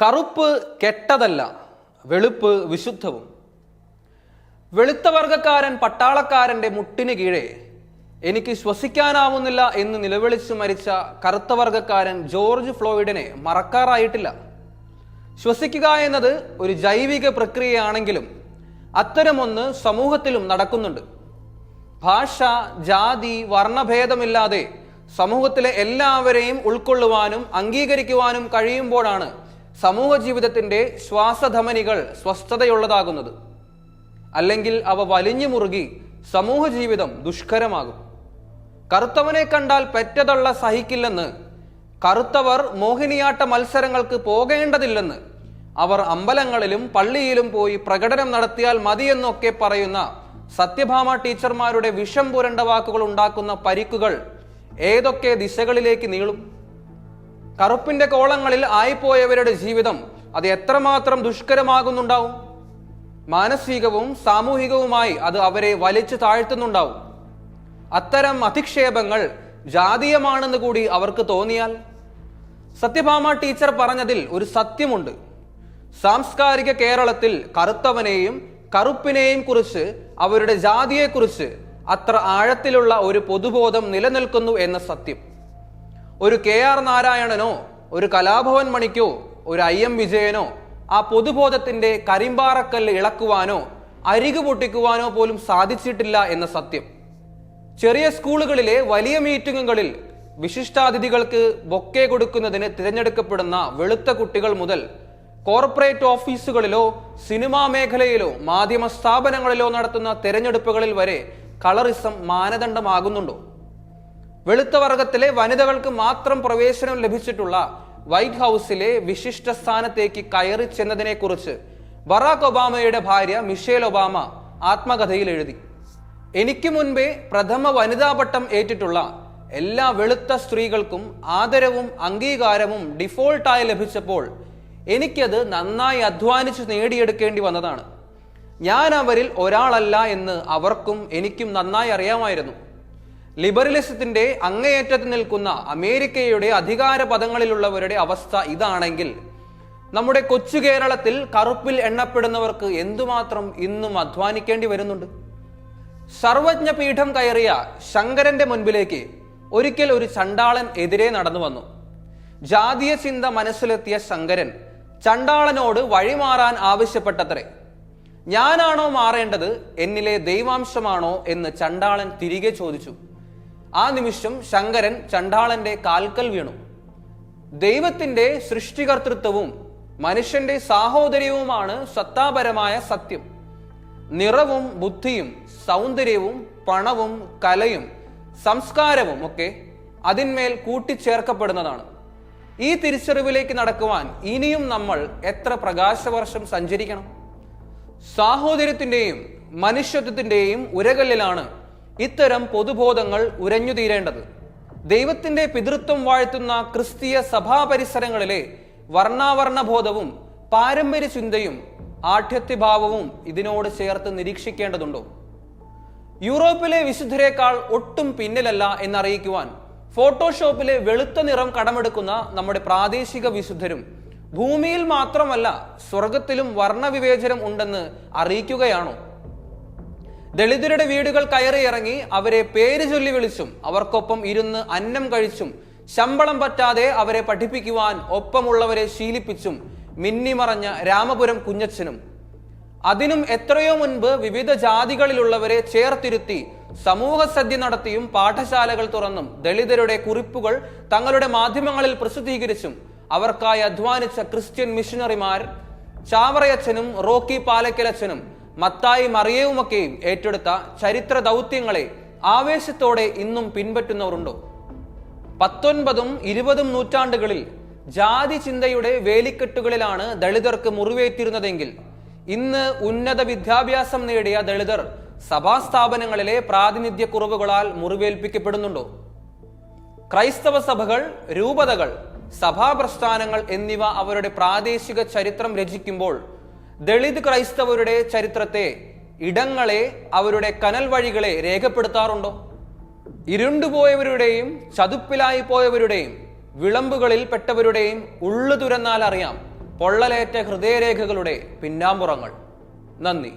കറുപ്പ് കെട്ടതല്ല വെളുപ്പ് വിശുദ്ധവും. വെളുത്ത വർഗക്കാരൻ പട്ടാളക്കാരന്റെ മുട്ടിന് കീഴെ എനിക്ക് ശ്വസിക്കാനാവുന്നില്ല എന്ന് നിലവിളിച്ച് മരിച്ച കറുത്ത വർഗക്കാരൻ ജോർജ് ഫ്ലോയിഡിനെ മറക്കാറായിട്ടില്ല. ശ്വസിക്കുക എന്നത് ഒരു ജൈവിക പ്രക്രിയയാണെങ്കിലും അത്തരമൊന്ന് സമൂഹത്തിലും നടക്കുന്നുണ്ട്. ഭാഷ ജാതി വർണഭേദമില്ലാതെ സമൂഹത്തിലെ എല്ലാവരെയും ഉൾക്കൊള്ളുവാനും അംഗീകരിക്കുവാനും കഴിയുമ്പോഴാണ് സമൂഹ ജീവിതത്തിന്റെ ശ്വാസധമനികൾ സ്വസ്ഥതയുള്ളതാകുന്നത്. അല്ലെങ്കിൽ അവ വലിഞ്ഞു മുറുകി സമൂഹ ജീവിതം ദുഷ്കരമാകും. കറുത്തവനെ കണ്ടാൽ പെറ്റതള്ള സഹിക്കില്ലെന്ന് കറുത്തവർ മോഹിനിയാട്ട മത്സരങ്ങൾക്ക് പോകേണ്ടതില്ലെന്ന് അവർ അമ്പലങ്ങളിലും പള്ളിയിലും പോയി പ്രകടനം നടത്തിയാൽ മതിയെന്നൊക്കെ പറയുന്ന സത്യഭാമ ടീച്ചർമാരുടെ വിഷം പുരണ്ട വാക്കുകൾ ഉണ്ടാക്കുന്ന പരിക്കുകൾ ഏതൊക്കെ ദിശകളിലേക്ക് നീളും? കറുപ്പിന്റെ കോളങ്ങളിൽ ആയിപ്പോയവരുടെ ജീവിതം അത് എത്രമാത്രം ദുഷ്കരമാകുന്നുണ്ടാവും? മാനസികവും സാമൂഹികവുമായി അത് അവരെ വലിച്ചു താഴ്ത്തുന്നുണ്ടാവും. അത്തരം അധിക്ഷേപങ്ങൾ ജാതീയമാണെന്ന് കൂടി അവർക്ക് തോന്നിയാൽ? സത്യഭാമ ടീച്ചർ പറഞ്ഞതിൽ ഒരു സത്യമുണ്ട്. സാംസ്കാരിക കേരളത്തിൽ കറുത്തവനെയും കറുപ്പിനെയും കുറിച്ച് അവരുടെ ജാതിയെക്കുറിച്ച് അത്ര ആഴത്തിലുള്ള ഒരു പൊതുബോധം നിലനിൽക്കുന്നു എന്ന സത്യം. ഒരു കെ ആർ നാരായണനോ ഒരു കലാഭവൻ മണിക്കോ ഒരു ഐ എം വിജയനോ ആ പൊതുബോധത്തിന്റെ കരിമ്പാറക്കല്ല് ഇളക്കുവാനോ അരികു പൊട്ടിക്കുവാനോ പോലും സാധിച്ചിട്ടില്ല എന്ന സത്യം. ചെറിയ സ്കൂളുകളിലെ വലിയ മീറ്റിങ്ങുകളിൽ വിശിഷ്ടാതിഥികൾക്ക് ബൊക്കെ കൊടുക്കുന്നതിന് തിരഞ്ഞെടുക്കപ്പെടുന്ന വെളുത്ത കുട്ടികൾ മുതൽ കോർപ്പറേറ്റ് ഓഫീസുകളിലോ സിനിമാ മേഖലയിലോ മാധ്യമ സ്ഥാപനങ്ങളിലോ നടത്തുന്ന തെരഞ്ഞെടുപ്പുകളിൽ വരെ കളറിസം മാനദണ്ഡമാകുന്നുണ്ടോ? വെളുത്ത വർഗത്തിലെ വനിതകൾക്ക് മാത്രം പ്രവേശനം ലഭിച്ചിട്ടുള്ള വൈറ്റ് ഹൗസിലെ വിശിഷ്ട സ്ഥാനത്തേക്ക് കയറി ചെന്നതിനെ കുറിച്ച് ബറാക് ഒബാമയുടെ ഭാര്യ മിഷേൽ ഒബാമ ആത്മകഥയിൽ എഴുതി. എനിക്ക് മുൻപേ പ്രഥമ വനിതാ പട്ടം ഏറ്റിട്ടുള്ള എല്ലാ വെളുത്ത സ്ത്രീകൾക്കും ആദരവും അംഗീകാരവും ഡിഫോൾട്ടായി ലഭിച്ചപ്പോൾ എനിക്കത് നന്നായി അധ്വാനിച്ച് നേടിയെടുക്കേണ്ടി വന്നതാണ്. ഞാൻ അവരിൽ ഒരാളല്ല എന്ന് അവർക്കും എനിക്കും നന്നായി അറിയാമായിരുന്നു. ലിബറലിസത്തിന്റെ അങ്ങേയറ്റത്ത് നിൽക്കുന്ന അമേരിക്കയുടെ അധികാര പദങ്ങളിലുള്ളവരുടെ അവസ്ഥ ഇതാണെങ്കിൽ നമ്മുടെ കൊച്ചു കേരളത്തിൽ കറുപ്പിൽ എണ്ണപ്പെടുന്നവർക്ക് എന്തുമാത്രം ഇന്നും അധ്വാനിക്കേണ്ടി വരുന്നുണ്ട്? സർവജ്ഞ പീഠം കയറിയ ശങ്കരന്റെ മുൻപിലേക്ക് ഒരിക്കൽ ഒരു ചണ്ടാളൻ എതിരെ നടന്നു വന്നു. ജാതീയ ചിന്ത മനസ്സിലെത്തിയ ശങ്കരൻ ചണ്ടാളനോട് വഴിമാറാൻ ആവശ്യപ്പെട്ടത്രേ. ഞാനാണോ മാറേണ്ടത്? എന്നിലെ ദൈവാംശമാണോ? എന്ന് ചണ്ടാളൻ തിരികെ ചോദിച്ചു. ആ നിമിഷം ശങ്കരൻ ചണ്ടാളന്റെ കാൽക്കൽ വീണു. ദൈവത്തിന്റെ സൃഷ്ടികർത്തൃത്വവും മനുഷ്യന്റെ സാഹോദര്യവുമാണ് സത്താപരമായ സത്യം. നിറവും ബുദ്ധിയും സൗന്ദര്യവും പണവും കലയും സംസ്കാരവും ഒക്കെ അതിന്മേൽ കൂട്ടിച്ചേർക്കപ്പെടുന്നതാണ്. ഈ തിരിച്ചറിവിലേക്ക് നടക്കുവാൻ ഇനിയും നമ്മൾ എത്ര പ്രകാശവർഷം സഞ്ചരിക്കണം? സാഹോദര്യത്തിന്റെയും മനുഷ്യത്വത്തിന്റെയും ഉരകല്ലിലാണ് ഇത്തരം പൊതുബോധങ്ങൾ ഉരഞ്ഞുതീരേണ്ടത്. ദൈവത്തിന്റെ പിതൃത്വം വാഴ്ത്തുന്ന ക്രിസ്തീയ സഭാ പരിസരങ്ങളിലെ വർണാവർണബോധവും പാരമ്പര്യ ചിന്തയും ആഠ്യത്യഭാവവും ഇതിനോട് ചേർത്ത് നിരീക്ഷിക്കേണ്ടതുണ്ടോ? യൂറോപ്പിലെ വിശുദ്ധരെക്കാൾ ഒട്ടും പിന്നിലല്ല എന്നറിയിക്കുവാൻ ഫോട്ടോഷോപ്പിലെ വെളുത്ത നിറം കടമെടുക്കുന്ന നമ്മുടെ പ്രാദേശിക വിശുദ്ധരും ഭൂമിയിൽ മാത്രമല്ല സ്വർഗത്തിലും വർണവിവേചനം ഉണ്ടെന്ന് അറിയിക്കുകയാണോ? ദളിതരുടെ വീടുകൾ കയറി ഇറങ്ങി അവരെ പേര് ചൊല്ലി വിളിച്ചും അവർക്കൊപ്പം ഇരുന്ന് അന്നം കഴിച്ചും ശമ്പളം പറ്റാതെ അവരെ പഠിപ്പിക്കുവാൻ ഒപ്പമുള്ളവരെ ശീലിപ്പിച്ചും മിന്നിമറഞ്ഞ രാമപുരം കുഞ്ഞച്ചനും അതിനും എത്രയോ മുൻപ് വിവിധ ജാതികളിലുള്ളവരെ ചേർത്തിരുത്തി സമൂഹ സദ്യ നടത്തിയും പാഠശാലകൾ തുറന്നും ദളിതരുടെ കുറിപ്പുകൾ തങ്ങളുടെ മാധ്യമങ്ങളിൽ പ്രസിദ്ധീകരിച്ചും അവർക്കായി അധ്വാനിച്ച ക്രിസ്ത്യൻ മിഷനറിമാർ ചാവറയച്ചനും റോക്കി പാലക്കലച്ചനും മത്തായി മറിയവുമൊക്കെയും ഏറ്റെടുത്ത ചരിത്ര ദൗത്യങ്ങളെ ആവേശത്തോടെ ഇന്നും പിൻപറ്റുന്നവരുണ്ടോ? പത്തൊൻപതും ഇരുപതും നൂറ്റാണ്ടുകളിൽ ജാതി ചിന്തയുടെ വേലിക്കെട്ടുകളിലാണ് ദളിതർക്ക് മുറിവേറ്റിരുന്നതെങ്കിൽ ഇന്ന് ഉന്നത വിദ്യാഭ്യാസം നേടിയ ദളിതർ സഭാസ്ഥാപനങ്ങളിലെ പ്രാതിനിധ്യ കുറവുകളാൽ മുറിവേൽപ്പിക്കപ്പെടുന്നുണ്ടോ? ക്രൈസ്തവ സഭകൾ രൂപതകൾ സഭാപ്രസ്ഥാനങ്ങൾ എന്നിവ അവരുടെ പ്രാദേശിക ചരിത്രം രചിക്കുമ്പോൾ ദളിത് ക്രൈസ്തവരുടെ ചരിത്രത്തെ ഇടങ്ങളെ അവരുടെ കനൽ വഴികളെ രേഖപ്പെടുത്താറുണ്ടോ? ഇരുണ്ടുപോയവരുടെയും ചതുപ്പിലായി പോയവരുടെയും വിളമ്പുകളിൽ പെട്ടവരുടെയും ഉള്ളു തുരന്നാൽ അറിയാം പൊള്ളലേറ്റ ഹൃദയരേഖകളുടെ പിന്നാമ്പുറങ്ങൾ. നന്ദി.